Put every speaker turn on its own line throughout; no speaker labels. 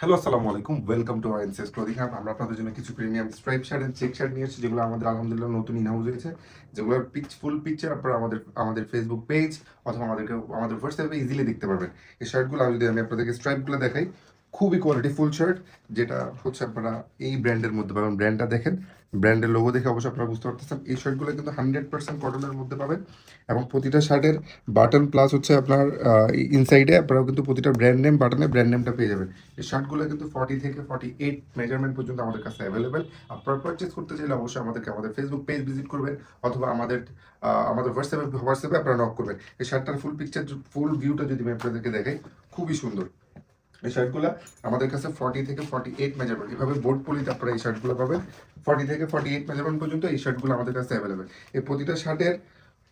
Hello আসসালামু আলাইকুম welcome to INCS clothing hub আমরা আপনাদের জন্য কিছু premium stripe shirt and check shirt নিয়ে এসেছি, যেগুলো আমাদের আলহামদুলিল্লাহ নতুন ইনহাউস হয়েছে। যেগুলোর পিচ ফুল পিকচার আপনারা আমাদের আমাদের ফেসবুক পেজ অথবা আমাদেরকে, আমাদের হোয়াটসঅ্যাপে ইজিলি দেখতে পারবেন। এই শার্টগুলো যদি, আমি আপনাদেরকে স্ট্রাইপগুলো দেখাই খুবই কোয়ালিটি ফুল শার্ট যেটা হচ্ছে আপনারা এই ব্র্যান্ডের মধ্যে পাবেন। ব্র্যান্ডটা দেখেন ব্র্যান্ডের লোগো দেখে অবশ্যই আপনারা বুঝতে পারতেছেন। এই শার্টগুলো কিন্তু হান্ড্রেড পার্সেন্ট কটনের মধ্যে পাবেন এবং প্রতিটা শার্টের বাটন প্লাস হচ্ছে আপনার ইনসাইডে আপনারাও কিন্তু প্রতিটা ব্র্যান্ড নেম বাটনে ব্র্যান্ড নেমটা পেয়ে যাবেন। এই শার্টগুলো কিন্তু ফর্টি থেকে ফর্টি এইট মেজারমেন্ট পর্যন্ত আমাদের কাছে অ্যাভেলেবেল আপনারা পারচেস করতে চাইলে অবশ্যই আমাদেরকে আমাদের ফেসবুক পেজ ভিজিট করবেন অথবা আমাদের আমাদের হোয়াটসঅ্যাপে হোয়াটসঅ্যাপে আপনারা নক করবেন। এই শার্টটার ফুল পিকচার ফুল ভিউটা যদি আমি আপনাদেরকে দেখাই, খুবই সুন্দর। এই শার্টগুলো আমাদের কাছে ফর্টি থেকে ফর্টি এইট মেজারমেন্ট এভাবে বোর্ড পলিতে আপনারা এই শার্টগুলো পাবেন। ফর্টি থেকে ফর্টি এইট মেজারমেন্ট পর্যন্ত এই শার্টগুলো আমাদের কাছে অ্যাভেলেবেল এই প্রতিটা শার্টের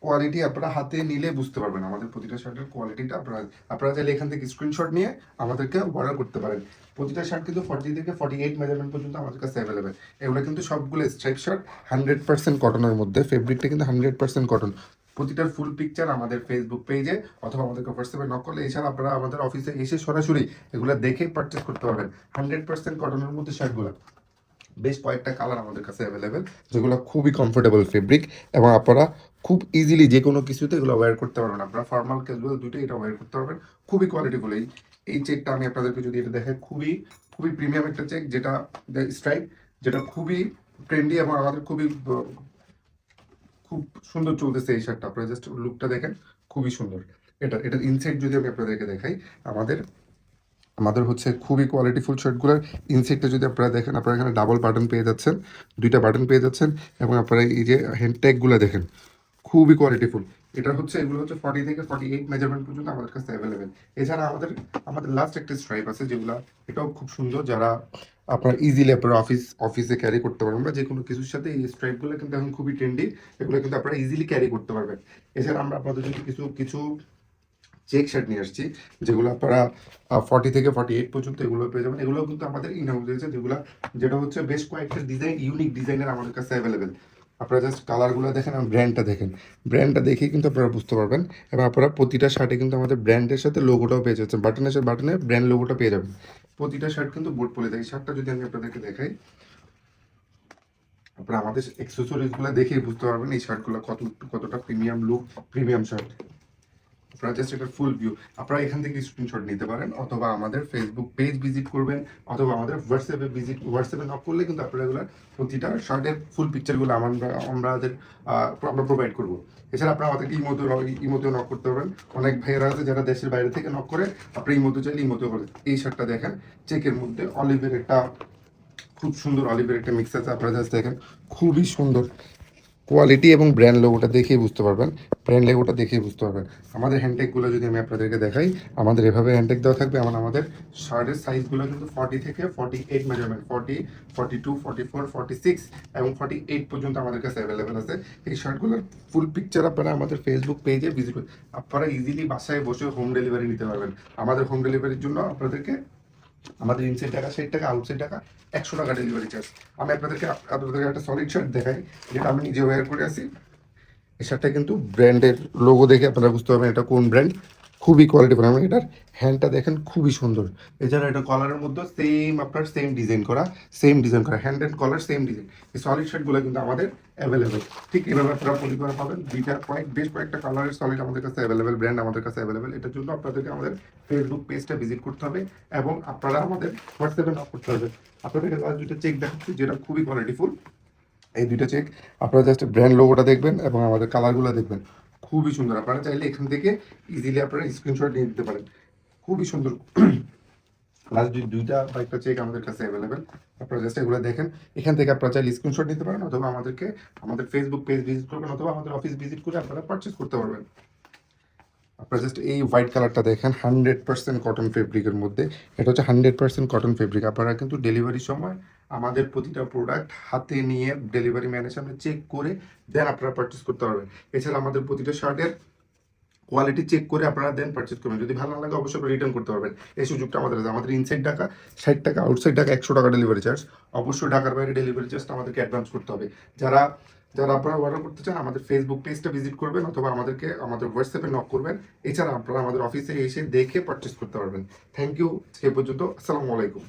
কোয়ালিটি আপনারা হাতে নিলে বুঝতে পারবেন। আমাদের প্রতিটা শার্টের কোয়ালিটিটা আপনারা আপনারা চাইলে এখান থেকে স্ক্রিনশট নিয়ে আমাদেরকে অর্ডার করতে পারেন। প্রতিটা শার্ট কিন্তু ফর্টি থেকে ফর্টি এইট মেজারমেন্ট পর্যন্ত আমাদের কাছে অ্যাভেলেবেল এগুলো কিন্তু সবগুলো স্ট্রাইপ শার্ট হান্ড্রেড পার্সেন্ট কটনের মধ্যে। ফেব্রিকটা কিন্তু হান্ড্রেড পার্সেন্ট কটন প্রতিটার ফুল পিকচার আমাদের ফেসবুক পেজে অথবা আমাদেরকে হোয়াটসঅ্যাপে নক করলে, এছাড়া আপনারা আমাদের অফিসে এসে সরাসরি এগুলো দেখে পারচেস করতে পারবেন। হান্ড্রেড পার্সেন্ট কটনের মধ্যে শার্টগুলো বেশ কয়েকটা কালার আমাদের কাছে অ্যাভেলেবেল যেগুলো খুবই কমফোর্টেবল ফেব্রিক এবং আপনারা খুব ইজিলি যে কোনো কিছুতে এগুলো ওয়্যার করতে পারবেন। আপনারা ফর্মাল ক্যাজুয়াল দুটোই এটা ওয়্যার করতে পারবেন। খুবই কোয়ালিটিফুল এই। এই চেকটা আমি আপনাদেরকে যদি এটা দেখে খুবই খুবই প্রিমিয়াম একটা চেক যেটা স্ট্রাইক যেটা খুবই ট্রেন্ডি এবং আমাদের খুবই খুব সুন্দর চলতেছে এই শার্টটা। আপনারা জাস্ট লুকটা দেখেন, খুবই সুন্দর। এটা এটার ইনসাইড যদি আমি আপনাদেরকে দেখাই, আমাদের আমাদের হচ্ছে খুবই কোয়ালিটিফুল শার্টগুলোর ইনসেটটা যদি আপনারা দেখেন, আপনারা এখানে ডাবল বাটন পেয়ে যাচ্ছেন, দুইটা বাটন পেয়ে যাচ্ছেন, এবং আপনারা এই যে হ্যান্ড ট্যাগুলো দেখেন, খুবই কোয়ালিটিফুল এটা হচ্ছে, এগুলো হচ্ছে ফর্টি থেকে ফর্টি এইট মেজারমেন্ট পর্যন্ত আমাদের কাছে অ্যাভেলেবেল এছাড়া আমাদের আমাদের লাস্ট একটা স্ট্রাইপ আছে যেগুলো, এটাও খুব সুন্দর যারা আপনার ইজিলি আপনারা অফিস অফিসে ক্যারি করতে পারবেন বা যে কোনো কিছুর সাথে এই স্ট্রাইপগুলো কিন্তু এখন খুবই ট্রেন্ডি এগুলো কিন্তু আপনারা ইজিলি ক্যারি করতে পারবেন। এছাড়া আমরা আপনাদের জন্য কিছু কিছু চেক শার্ট নিয়ে আসছি, যেগুলো আপনারা ফর্টি থেকে ফর্টি এইট পর্যন্ত এগুলো পেয়ে যাবেন। এগুলো কিন্তু আমাদের ইন হাউস রয়েছে, যেগুলো, যেটা হচ্ছে বেশ কয়েকটা ডিজাইন ইউনিক ডিজাইনের আমাদের কাছে অ্যাভেলেবেল আপনারা জাস্ট কালারগুলো দেখেন আর ব্র্যান্ডটা দেখেন। ব্র্যান্ডটা দেখেই কিন্তু আপনারা বুঝতে পারবেন। এবং আপনারা প্রতিটা শার্টে কিন্তু আমাদের ব্র্যান্ডের সাথে লোগোটাও পেয়ে যাচ্ছেন। বাটনের সাথে বাটনে ব্র্যান্ড লোগোটা পেয়ে যাবেন। প্রতিটা শার্ট কিন্তু বোর্ড পলে থাকে শার্টটা যদি আমি আপনাদেরকে দেখাই, আপনারা আমাদের এক্সেসরিজগুলো দেখেই বুঝতে পারবেন এই শার্টগুলো কত, কতটা প্রিমিয়াম লুক প্রিমিয়াম শার্ট আপনারা জাস্ট ফুল ভিউ আপনারা এখান থেকে স্ক্রিনশট নিতে পারেন, অথবা আমাদের ফেসবুক পেজ ভিজিট করবেন, অথবা আমাদের হোয়াটসঅ্যাপে ভিজিট হোয়াটসঅ্যাপে নক করলে কিন্তু আপনারা এগুলো প্রতিটা শার্টের ফুল পিকচারগুলো আমরা আমাদের আমরা প্রোভাইড করব। এছাড়া আপনারা আমাদেরকে ইমোতে ইমোতেও নক করতে পারবেন। অনেক ভাইয়েরা আছে যারা দেশের বাইরে থেকে নক করে, আপনি ইমোতে চাইলে ইমোতে করে। এই শার্টটা দেখেন চেকের মধ্যে অলিভের একটা, খুব সুন্দর অলিভের একটা মিক্স আছে, আপনারা জাস্ট দেখেন। খুবই সুন্দর। কোয়ালিটি এবং ব্র্যান্ড লোগোটা দেখেই বুঝতে পারবেন ব্র্যান্ড লোগোটা দেখেই বুঝতে পারবেন। আমাদের হ্যান্ডটেকগুলো যদি আমি আপনাদেরকে দেখাই, আমাদের এভাবে হ্যান্ডটেক দেওয়া থাকবে এবং আমাদের শার্টের সাইজগুলো কিন্তু ফর্টি থেকে forty eight measurement forty forty two forty four forty six এবং ফর্টি এইট পর্যন্ত আমাদের কাছে অ্যাভেলেবেল আছে। এই শার্টগুলোর ফুল পিকচার আপনারা আমাদের ফেসবুক পেজে ভিজিট আপনারা ইজিলি বাসায় বসে হোম ডেলিভারি নিতে পারবেন। আমাদের হোম ডেলিভারির জন্য আপনাদেরকে আমাদের ইনসাইড টাকা ষাট টাকা আউটসাইড টাকা, একশো টাকা ডেলিভারি চার্জ আমি আপনাদেরকে আপনাদেরকে একটা সলিড শার্ট দেখাই, যেটা আমি নিজে ওয়্যার করে আসি। এই শার্টটা কিন্তু ব্র্যান্ডের লোগো দেখে আপনারা বুঝতে পারবেন এটা কোন ব্র্যান্ড খুবই কোয়ালিটি আমি এটার হ্যান্ডটা দেখেন খুবই সুন্দর। এছাড়া এটা কলারের মধ্যে সেম আপনার সেম ডিজাইন করা সেম ডিজাইন করা hand and collar same design এই সলিড শার্টগুলো কিন্তু আমাদের অ্যাভেলেবেল ঠিক এভাবে আপনারা পলি করা পাবেন। দুইটা কয়েক বেশ কয়েকটা কালারের সলিড আমাদের কাছে অ্যাভেলেবেল ব্র্যান্ড আমাদের কাছে অ্যাভেলেবেল এটার জন্য আপনাদেরকে আমাদের ফেসবুক পেজটা ভিজিট করতে হবে এবং আপনারা আমাদের হোয়াটসঅ্যাপে নক করতে হবে। আপনাদেরকে দুইটা চেক দেখাচ্ছি যেটা খুবই কোয়ালিটিফুল এই দুইটা চেক আপনারা জাস্ট ব্র্যান্ড লোগোটা দেখবেন এবং আমাদের কালারগুলো দেখবেন। খুবই সুন্দর। আপনারা চাইলে এখান থেকে ইজিলি আপনারা স্ক্রিনশট নিয়ে দিতে পারেন। খুবই সুন্দর। লাস্ট দুইটা বাইকটা চেক আমাদের কাছে অ্যাভেলেবেল আপনারা জাস্ট এগুলো দেখেন। এখান থেকে আপনারা চাইলে স্ক্রিনশট নিতে পারেন অথবা আমাদেরকে আমাদের ফেসবুক পেজ ভিজিট করবেন অথবা আমাদের অফিস ভিজিট করে আপনারা পারচেস করতে পারবেন। আপনারা জাস্ট এই হোয়াইট কালারটা দেখেন হান্ড্রেড পার্সেন্ট কটন ফেব্রিকের মধ্যে। এটা হচ্ছে হান্ড্রেড পার্সেন্ট কটন ফেব্রিক আপনারা কিন্তু ডেলিভারির সময় আমাদের প্রতিটা প্রোডাক্ট হাতে নিয়ে ডেলিভারি ম্যানের সামনে চেক করে দেন আপনারা পারচেস করতে পারবেন। এছাড়া আমাদের প্রতিটা শার্টের কোয়ালিটি চেক করে আপনারা দেন পারচেজ করবেন। যদি ভালো না লাগে, অবশ্যই রিটার্ন করতে পারবেন। এই সুযোগটা আমাদের আছে। আমাদের ইনসাইড টাকা ষাট টাকা আউটসাইড টাকা একশো টাকা ডেলিভারি চার্জ অবশ্যই ঢাকার বাইরে ডেলিভারি চার্জটা আমাদেরকে অ্যাডভান্স করতে হবে। যারা যারা আপনারা অর্ডার করতে চান, আমাদের ফেসবুক পেজটা ভিজিট করবেন অথবা আমাদেরকে, আমাদের হোয়াটসঅ্যাপে নক করবেন। এছাড়া আপনারা আমাদের অফিসে এসে দেখে পারচেস করতে পারবেন। থ্যাংক ইউ এ পর্যন্ত। আসসালামু আলাইকুম।